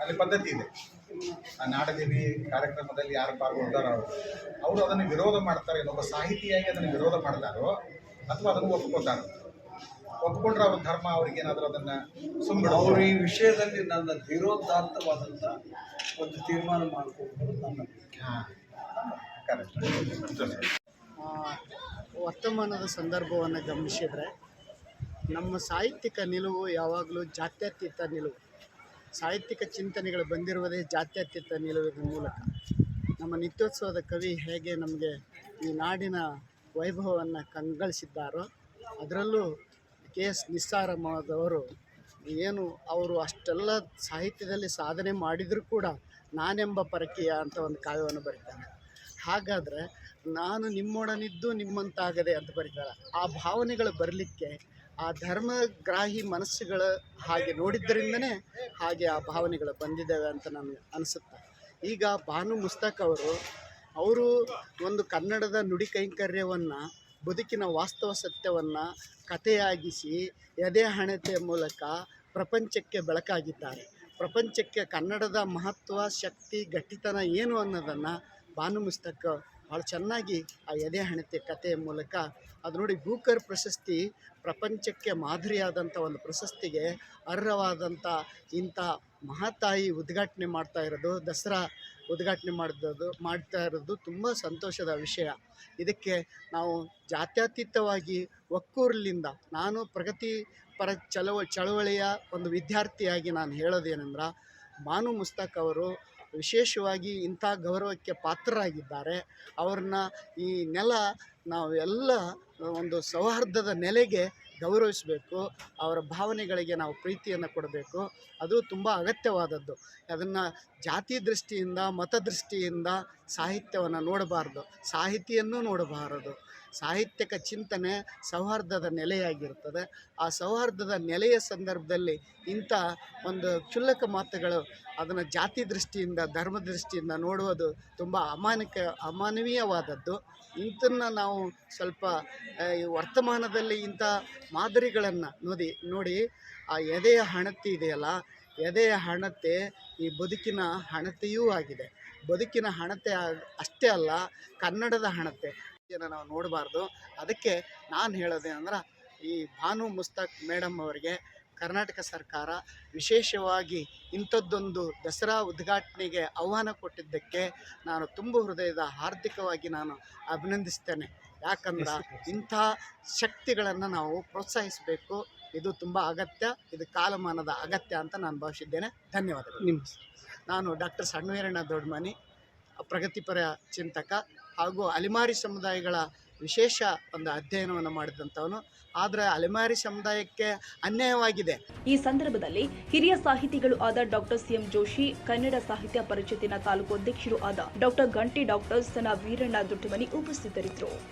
ಅಲ್ಲಿ ಪದ್ಧತಿ ಇದೆ. ಆ ನಾಡದೇವಿ ಕಾರ್ಯಕ್ರಮದಲ್ಲಿ ಯಾರು ಪಾಲ್ಗೊಳ್ತಾರೋ ಅವರು ಅವರು ಅದನ್ನು ವಿರೋಧ ಮಾಡ್ತಾರೆ ಒಬ್ಬ ಸಾಹಿತಿಯಾಗಿ ಅದನ್ನು ವಿರೋಧ ಮಾಡ್ತಾರೋ ಅಥವಾ ಅದನ್ನು ಒಪ್ಕೋತಾರೋ? ಒಪ್ಕೊಂಡ್ರೆ ಅವ್ರ ಧರ್ಮ ಅವ್ರಿಗೇನಾದರೂ ಅದನ್ನು ಸುಮ್ಮನೆ ಅವರು ಈ ವಿಷಯದಲ್ಲಿ ನನ್ನ ವಿರೋಧಾರ್ಥವಾದಂಥ ಒಂದು ತೀರ್ಮಾನ ಮಾಡಿಕೊಂಡು ನನ್ನ ಹಾಂ ಕರೆಕ್ಟ್ ಆ, ವರ್ತಮಾನದ ಸಂದರ್ಭವನ್ನು ಗಮನಿಸಿದರೆ ನಮ್ಮ ಸಾಹಿತ್ಯಿಕ ನಿಲುವು ಯಾವಾಗಲೂ ಜಾತ್ಯತೀತ ನಿಲುವು. ಸಾಹಿತ್ಯಿಕ ಚಿಂತನೆಗಳು ಬಂದಿರುವುದೇ ಜಾತ್ಯತೀತ ನಿಲುವಿನ ಮೂಲಕ. ನಮ್ಮ ನಿತ್ಯೋತ್ಸವದ ಕವಿ ಹೇಗೆ ನಮಗೆ ಈ ನಾಡಿನ ವೈಭವವನ್ನು ಕಂಗಳಿಸಿದ್ದಾರೋ, ಅದರಲ್ಲೂ ಕೆ ಎಸ್ ನಿಸ್ಸಾರಮ್ಮದವರು ಏನು ಅವರು ಅಷ್ಟೆಲ್ಲ ಸಾಹಿತ್ಯದಲ್ಲಿ ಸಾಧನೆ ಮಾಡಿದರೂ ಕೂಡ ನಾನೆಂಬ ಪರಕೀಯ ಅಂತ ಒಂದು ಕಾವ್ಯವನ್ನು ಬರೀತಾರೆ. ಹಾಗಾದರೆ ನಾನು ನಿಮ್ಮೊಡನಿದ್ದು ನಿಮ್ಮಂತಾಗದೆ ಅಂತ ಬರೀತಾರೆ ಆ ಭಾವನೆಗಳು ಬರಲಿಕ್ಕೆ ಆ ಧರ್ಮಗ್ರಾಹಿ ಮನಸ್ಸುಗಳ ಹಾಗೆ ನೋಡಿದ್ದರಿಂದನೇ ಹಾಗೆ ಆ ಭಾವನೆಗಳು ಬಂದಿದ್ದಾವೆ ಅಂತ ನನಗೆ ಅನಿಸುತ್ತೆ. ಈಗ ಭಾನು ಮುಸ್ತಾಕ್ ಅವರು ಅವರು ಒಂದು ಕನ್ನಡದ ನುಡಿ ಕೈಂಕರ್ಯವನ್ನು, ಬದುಕಿನ ವಾಸ್ತವ ಸತ್ಯವನ್ನು ಕಥೆಯಾಗಿಸಿ ಎದೆ ಹಣತೆಯ ಮೂಲಕ ಪ್ರಪಂಚಕ್ಕೆ ಬೆಳಕಾಗಿದ್ದಾರೆ. ಪ್ರಪಂಚಕ್ಕೆ ಕನ್ನಡದ ಮಹತ್ವ, ಶಕ್ತಿ, ಗಟ್ಟಿತನ ಏನು ಅನ್ನೋದನ್ನು ಭಾನು ಮುಸ್ತಕ್ ಭಾಳ ಚೆನ್ನಾಗಿ ಆ ಎದೆ ಹಣತೆ ಕಥೆಯ ಮೂಲಕ ಅದು ನೋಡಿ ಬೂಕರ್ ಪ್ರಶಸ್ತಿ ಪ್ರಪಂಚಕ್ಕೆ ಮಾದರಿಯಾದಂಥ ಒಂದು ಪ್ರಶಸ್ತಿಗೆ ಅರ್ಹವಾದಂಥ ಇಂಥ ಮಹಾತಾಯಿ ಉದ್ಘಾಟನೆ ಮಾಡ್ತಾ ಇರೋದು, ದಸರಾ ಉದ್ಘಾಟನೆ ಮಾಡಿದ್ದು, ಮಾಡ್ತಾ ಇರೋದು ತುಂಬ ಸಂತೋಷದ ವಿಷಯ. ಇದಕ್ಕೆ ನಾವು ಜಾತ್ಯತೀತವಾಗಿ ಒಕ್ಕೂರಲಿಂದ ನಾನು ಪ್ರಗತಿ ಪರ ಚಳವ ಚಳವಳಿಯ ಒಂದು ವಿದ್ಯಾರ್ಥಿಯಾಗಿ ನಾನು ಹೇಳೋದೇನೆಂದ್ರೆ, ಭಾನು ಮುಸ್ತಾಕ್ ಅವರು ವಿಶೇಷವಾಗಿ ಇಂಥ ಗೌರವಕ್ಕೆ ಪಾತ್ರರಾಗಿದ್ದಾರೆ. ಅವ್ರನ್ನ ಈ ನೆಲ ನಾವೆಲ್ಲ ಒಂದು ಸೌಹಾರ್ದದ ನೆಲೆಗೆ ಗೌರವಿಸಬೇಕು. ಅವರ ಭಾವನೆಗಳಿಗೆ ನಾವು ಪ್ರೀತಿಯನ್ನು ಕೊಡಬೇಕು. ಅದು ತುಂಬ ಅಗತ್ಯವಾದದ್ದು. ಅದನ್ನು ಜಾತಿ ದೃಷ್ಟಿಯಿಂದ, ಮತ ದೃಷ್ಟಿಯಿಂದ ಸಾಹಿತ್ಯವನ್ನು ನೋಡಬಾರ್ದು. ಸಾಹಿತಿಯನ್ನು ನೋಡಬಾರದು. ಸಾಹಿತ್ಯಕ ಚಿಂತನೆ ಸೌಹಾರ್ದದ ನೆಲೆಯಾಗಿರ್ತದೆ ಆ ಸೌಹಾರ್ದದ ನೆಲೆಯ ಸಂದರ್ಭದಲ್ಲಿ ಇಂಥ ಒಂದು ಕ್ಷುಲ್ಲಕ ಮಾತುಗಳು ಅದನ್ನು ಜಾತಿ ದೃಷ್ಟಿಯಿಂದ ಧರ್ಮ ದೃಷ್ಟಿಯಿಂದ ನೋಡುವುದು ತುಂಬ ಅಮಾನಕ, ಅಮಾನವೀಯವಾದದ್ದು. ಇಂಥನ್ನು ನಾವು ಸ್ವಲ್ಪ ವರ್ತಮಾನದಲ್ಲಿ ಇಂಥ ಮಾದರಿಗಳನ್ನು ನೋಡಿ ನೋಡಿ, ಆ ಎದೆಯ ಹಣತೆ ಇದೆಯಲ್ಲ, ಎದೆಯ ಹಣತೆ ಈ ಬದುಕಿನ ಹಣತೆಯೂ ಆಗಿದೆ. ಬದುಕಿನ ಹಣತೆ ಅಷ್ಟೇ ಅಲ್ಲ, ಕನ್ನಡದ ಹಣತೆ ನಾವು ನೋಡಬಾರ್ದು. ಅದಕ್ಕೆ ನಾನು ಹೇಳೋದೇನಂದ್ರೆ ಈ ಭಾನು ಮುಸ್ತಾಕ್ ಮೇಡಮ್ ಅವರಿಗೆ ಕರ್ನಾಟಕ ಸರ್ಕಾರ ವಿಶೇಷವಾಗಿ ಇಂಥದ್ದೊಂದು ದಸರಾ ಉದ್ಘಾಟನೆಗೆ ಆಹ್ವಾನ ಕೊಟ್ಟಿದ್ದಕ್ಕೆ ನಾನು ತುಂಬ ಹೃದಯದ ಹಾರ್ದಿಕವಾಗಿ ನಾನು ಅಭಿನಂದಿಸ್ತೇನೆ. ಯಾಕಂದ್ರೆ ಇಂಥ ಶಕ್ತಿಗಳನ್ನು ನಾವು ಪ್ರೋತ್ಸಾಹಿಸಬೇಕು. ಇದು ತುಂಬ ಅಗತ್ಯ. ಇದು ಕಾಲಮಾನದ ಅಗತ್ಯ ಅಂತ ನಾನು ಭಾವಿಸಿದ್ದೇನೆ. ಧನ್ಯವಾದಗಳು. ನಿಮ್ಮ ನಾನು ಡಾಕ್ಟರ್ ಸಣ್ಣವೀರಣ್ಣ ದೊಡ್ಡಮನಿ ಪ್ರಗತಿಪರ ಚಿಂತಕ ಹಾಗೂ ಅಲಿಮಾರಿ ಸಮುದಾಯಗಳ ವಿಶೇಷ ಒಂದು ಅಧ್ಯಯನವನ್ನು ಮಾಡಿದಂಥವನು. ಆದರೆ ಅಲೆಮಾರಿ ಸಮುದಾಯಕ್ಕೆ ಅನ್ಯಾಯವಾಗಿದೆ. ಈ ಸಂದರ್ಭದಲ್ಲಿ ಹಿರಿಯ ಸಾಹಿತಿಗಳು ಆದ ಡಾಕ್ಟರ್ ಸಿಎಂ ಜೋಶಿ, ಕನ್ನಡ ಸಾಹಿತ್ಯ ಪರಿಷತ್ತಿನ ತಾಲೂಕು ಅಧ್ಯಕ್ಷರು ಆದ ಡಾಕ್ಟರ್ ಗಂಟಿ ಡಾಕ್ಟರ್ ಸನ ವೀರಣ್ಣ ದುಡ್ಡುಮನಿ ಉಪಸ್ಥಿತರಿದ್ದರು.